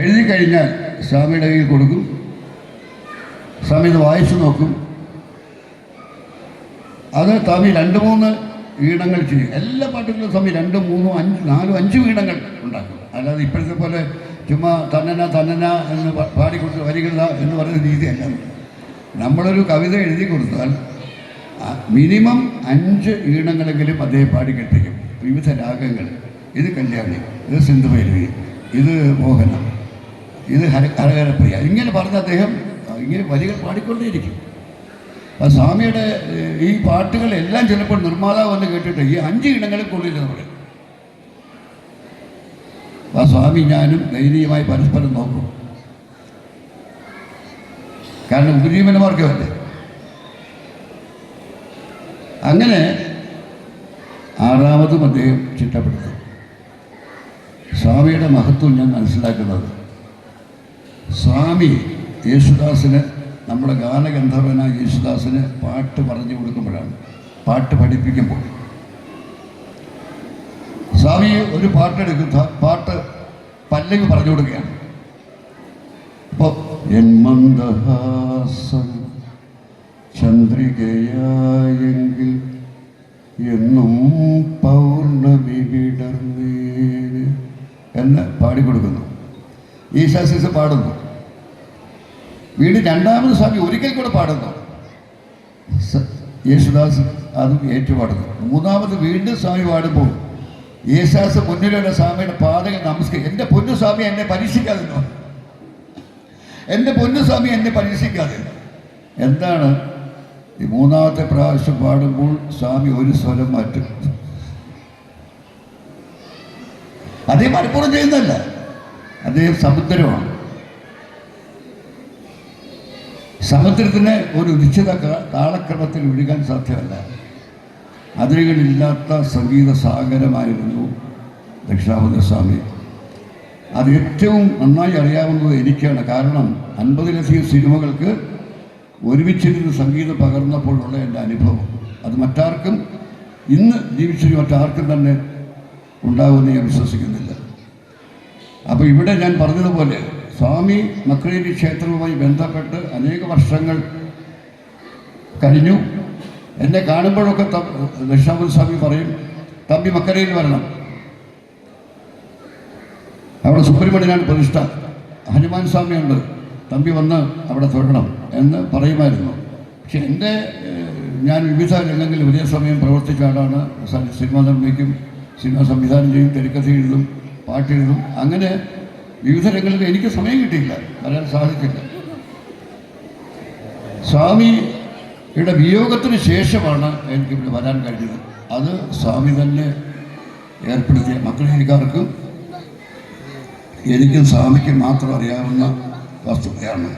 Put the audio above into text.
എഴുതി കഴിഞ്ഞാൽ സ്വാമിയുടെ കയ്യിൽ കൊടുക്കും. സ്വാമി ഇത് വായിച്ചു നോക്കും. അത് സ്വാമി രണ്ട് മൂന്ന് ഈണങ്ങൾ ചെയ്യും. എല്ലാ പാട്ടുകളും സ്വാമി രണ്ട് മൂന്നും അഞ്ച് നാലും അഞ്ച് ഈണങ്ങൾ ഉണ്ടാക്കും. അല്ലാതെ ഇപ്പോഴത്തെ പോലെ ചുമ്മാ തന്നന തന്നന എന്ന് പാടിക്കൊടുത്ത് വരികള എന്ന് പറയുന്ന രീതിയല്ല. നമ്മളൊരു കവിത എഴുതി കൊടുത്താൽ മിനിമം അഞ്ച് ഈണങ്ങളെങ്കിലും അദ്ദേഹം പാടി കെട്ടിക്കും വിവിധ രാഗങ്ങൾ. ഇത് കല്യാണി ഇത് സിന്ധുഭൈരവി ഇത് മോഹനം. ഇത് ഹര ഹരഹരപ്രിയ. ഇങ്ങനെ പറഞ്ഞ അദ്ദേഹം ഇങ്ങനെ വരികൾ പാടിക്കൊണ്ടേയിരിക്കും. ആ സ്വാമിയുടെ ഈ പാട്ടുകളെല്ലാം ചിലപ്പോൾ നിർമ്മാതാവ് വന്ന് കേട്ടിട്ട് ഈ അഞ്ച് ഇടങ്ങളിൽ കൊള്ളില്ലെന്ന് പറയും. ആ സ്വാമി ഞാനും ദൈനീയമായി പരസ്പരം നോക്കും. കാരണം ഉപജീവനമാർഗമല്ലേ അങ്ങനെ ആറാമതും അദ്ദേഹം ചിട്ടപ്പെടുത്തും. സ്വാമിയുടെ മഹത്വം ഞാൻ മനസ്സിലാക്കുന്നത് സ്വാമി യേശുദാസിന് നമ്മുടെ ഗാനഗന്ധർവനായ യേശുദാസിന് പാട്ട് പറഞ്ഞു കൊടുക്കുമ്പോഴാണ് പാട്ട് പഠിപ്പിക്കുമ്പോൾ. സ്വാമി ഒരു പാട്ടെടുക്കും പാട്ട് പല്ലവി പറഞ്ഞു കൊടുക്കുകയാണ്. അപ്പോൾ എൻ മന്ദഹാസം ചന്ദ്രികയായെങ്കിൽ എന്നും പൗർണമി വിടർന്നേന് എന്ന് പാടിക്കൊടുക്കുന്നു. ഈശാസിസ് പാടുന്നു. വീണ്ടും രണ്ടാമത് സ്വാമി ഒരിക്കൽ കൂടെ പാടുന്നു. യേശുദാസ് അതും ഏറ്റുപാടുന്നു. മൂന്നാമത് വീണ്ടും സ്വാമി പാടുമ്പോൾ യേശാസ് മുന്നിലുള്ള സ്വാമിയുടെ പാതകൾ നമസ്കരിക്കും എന്റെ പൊന്നു സ്വാമി എന്നെ പരീക്ഷിക്കാതെ എന്റെ പൊന്നു സ്വാമി എന്നെ പരീക്ഷിക്കാതെ എന്താണ്? ഈ മൂന്നാമത്തെ പ്രാവശ്യം പാടുമ്പോൾ സ്വാമി ഒരു സ്വരം മാറ്റും. അതേ മലപ്പുറം ചെയ്യുന്നതല്ല. അദ്ദേഹം സമുദ്രമാണ്. സമുദ്രത്തിന് ഒരു നിശ്ചിത താളക്രമത്തിൽ ഒഴുകാൻ സാധ്യമല്ല. അതിരുകളില്ലാത്ത സംഗീത സാഗരമായിരുന്നു ദക്ഷിണാമൂർത്തി സ്വാമി. അത് ഏറ്റവും നന്നായി അറിയാവുന്നത് എനിക്കാണ്. കാരണം അൻപതിലധികം സിനിമകൾക്ക് ഒരുമിച്ചിരുന്ന് സംഗീതം പകർന്നപ്പോഴുള്ള എന്റെ അനുഭവം. അത് മറ്റാർക്കും ഇന്ന് ജീവിച്ചിരുന്ന മറ്റാർക്കും തന്നെ ഉണ്ടാകുമെന്ന് ഞാൻ വിശ്വസിക്കുന്നില്ല. അപ്പോൾ ഇവിടെ ഞാൻ പറഞ്ഞതുപോലെ സ്വാമി മക്രേരി ക്ഷേത്രവുമായി ബന്ധപ്പെട്ട് അനേക വർഷങ്ങൾ കഴിഞ്ഞു. എന്നെ കാണുമ്പോഴൊക്കെ ദക്ഷിണാമൻ സ്വാമി പറയും തമ്പി മക്കരയിൽ വരണം. അവിടെ സുബ്രഹ്മണ്യനാണ് പ്രതിഷ്ഠ. ഹനുമാൻ സ്വാമിയുണ്ട്. തമ്പി വന്ന് അവിടെ തൊഴണം എന്ന് പറയുമായിരുന്നു. പക്ഷെ എന്റെ ഞാൻ വിവിധ രംഗങ്ങളിൽ ഒരേ സമയം പ്രവർത്തിച്ച ആളാണ്. സിനിമ നിർമ്മിക്കും സിനിമ സംവിധാനം ചെയ്യും തിരക്കഥ എഴുതും. പാട്ടെഴുതും അങ്ങനെ വിവിധ രംഗങ്ങളിൽ എനിക്ക് സമയം കിട്ടിയില്ല. പറയാൻ സാധിക്കില്ല സ്വാമിയുടെ വിയോഗത്തിന് ശേഷമാണ് എനിക്ക് ഇവിടെ വരാൻ കഴിഞ്ഞത്. അത് സ്വാമി തന്നെ ഏർപ്പെടുത്തിയ മക്കളേക്കാർക്കും എനിക്കും സ്വാമിക്കും മാത്രം അറിയാവുന്ന വസ്തുതയാണ്.